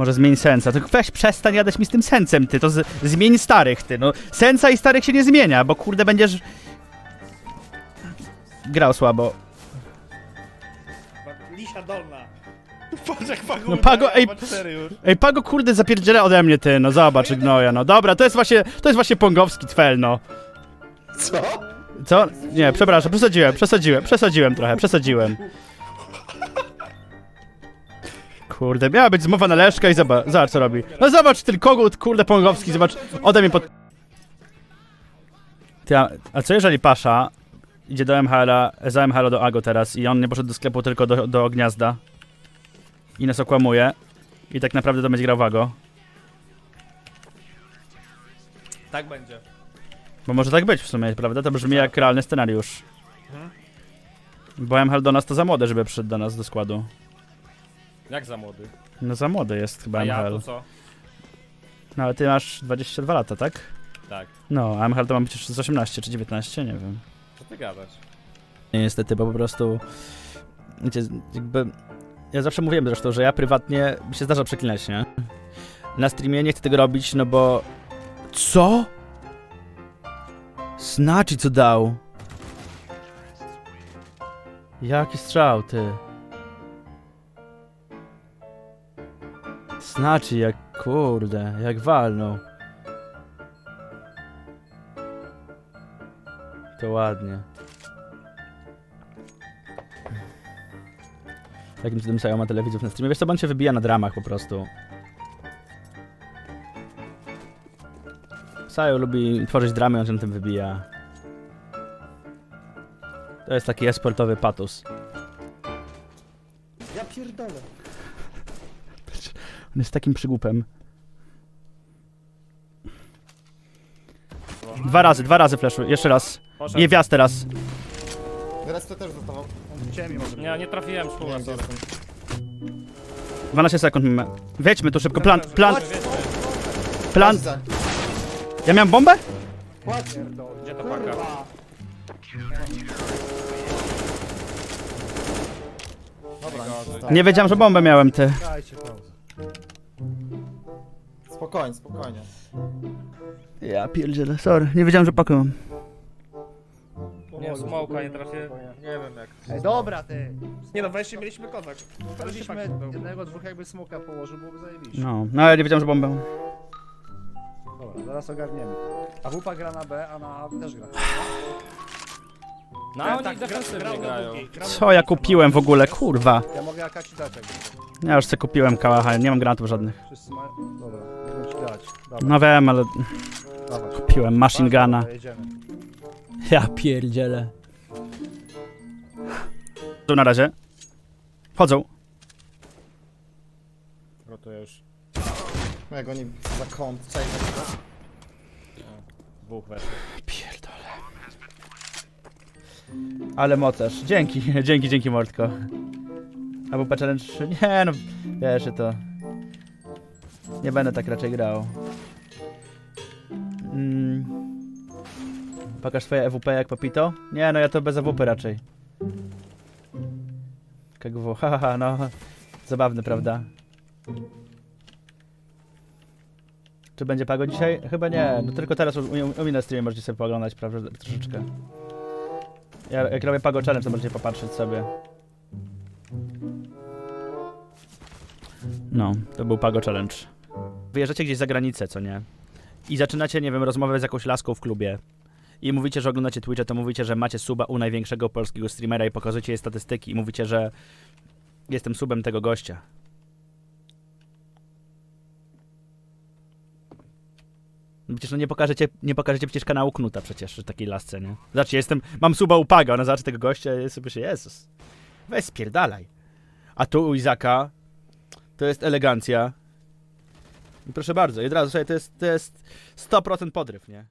Może zmień sensa. To weź przestań jadać mi z tym sensem, ty. To z, zmień starych, ty. No, sensa i starych się nie zmienia, bo kurde będziesz... Grał słabo. Lisia dolna. Patrz jak Pago No Pago, ej. Ej, Pago kurde zapierdziela ode mnie, ty. No zobacz, gnoja, no. Dobra, to jest właśnie, to jest właśnie pongowski twel, no. Co? Co? Nie, przepraszam, przesadziłem, przesadziłem, przesadziłem trochę, przesadziłem. Kurde, miała być zmowa na Leszka i zobacz, zobacz co robi. No zobacz, ten kogut, kurde, pongowski, zobacz, ode mnie pod... Ty, a, a co jeżeli Pasza idzie do MHL-a, za MHL do Ago teraz i on nie poszedł do sklepu, tylko do, do gniazda i nas okłamuje i tak naprawdę to będzie grał w Ago? Tak będzie. Bo może tak być w sumie, prawda? To brzmi jak realny scenariusz. Bo MHL do nas to za młody, żeby przyszedł do nas do składu. Jak za młody? No za młody jest chyba A ja MHL. to co? No ale ty masz 22 lata, tak? Tak. No, a MHL to mam przecież z 18 czy 19, nie wiem. Co ty gadasz? Nie, niestety, bo po prostu... Wiecie, jakby... Ja zawsze mówiłem zresztą, że ja prywatnie mi się zdarza przeklinać, nie? Na streamie nie chcę tego robić, no bo... Co? Znaczy co dał? Jaki strzał, ty? Znaczy jak, kurde, jak walnął. To ładnie. Jakim cudem Sayo ma tyle widzów na streamie? Wiesz co, on się wybija na dramach po prostu. Sayo lubi tworzyć dramy, on się tym wybija. To jest taki esportowy patus. Ja pierdolę. On jest takim przygłupem. Dwa razy, dwa razy flashu, jeszcze raz. Poszedł. Nie wjazd teraz. Teraz to też zostawał. Ciemi może Nie, nie trafiłem Nie szkółę, wiem, gdzie sorry. jestem. 12 sekund mamy. Wejdźmy tu szybko, plan, plan, Chodź, plan. Ja miałem bombę? Gdzie to paka? Dobra. Nie wiedziałem, że bombę miałem, ty. Spokojnie, spokojnie. Ja pierdzielę, sorry. Nie wiedziałem, że pakę mam. Nie, smoka nie trafię. Nie wiem jak. Ej, dobra ty! Nie no, weźcie, mieliśmy kozak. Mieliśmy jednego, dwóch jakby smoka położył, byłoby zajebiście. No, no ale nie wiedziałem, że bombę mam. Dobra, zaraz ogarniemy. A WP gra na B, a na A też gra. No, oni defensywnie grają. Co ja kupiłem w ogóle, kurwa. Ja mogę AK ci dać jakby. Ja już sobie kupiłem kałacha, nie mam granatów żadnych. Wszyscy mają... Dobra, mogę ci dać. Dobra, No wiem, ale dawaj. kupiłem machine guna. Dobra, jedziemy. Ja pierdzielę. Tu na razie. Wchodzą. Rotuję już. No jak oni za kąt, czekaj. Dwóch weszło. Ale mocarz. Dzięki, dzięki, dzięki Mordko. Albo P Challenge 3. Nie no, wiesz, to... Nie będę tak raczej grał. Mm. Pokaż swoje EWP jak Papito? Nie no, ja to bez EWP raczej. KGW, haha, no. Zabawne, prawda? Czy będzie Pago dzisiaj? Chyba nie, no tylko teraz u, u, u mnie na streamie możecie sobie pooglądać, prawda, troszeczkę. Ja, jak robię Pago Challenge, to możecie popatrzeć sobie. No, to był Pago Challenge. Wyjeżdżacie gdzieś za granicę, co nie? I zaczynacie, nie wiem, rozmowę z jakąś laską w klubie. I mówicie, że oglądacie Twitcha, to mówicie, że macie suba u największego polskiego streamera i pokazujecie jej statystyki i mówicie, że jestem subem tego gościa. Przecież no nie pokażecie, nie pokażecie przecież kanału Knuta przecież takiej lasce, nie? Zobaczcie, jestem, mam suba u Paga, ona zobaczy tego gościa i sobie się, Jezus, weź spierdalaj. A tu u Izaka to jest elegancja. I proszę bardzo, i od razu, słuchaj, to jest, to jest 100% podryw, nie?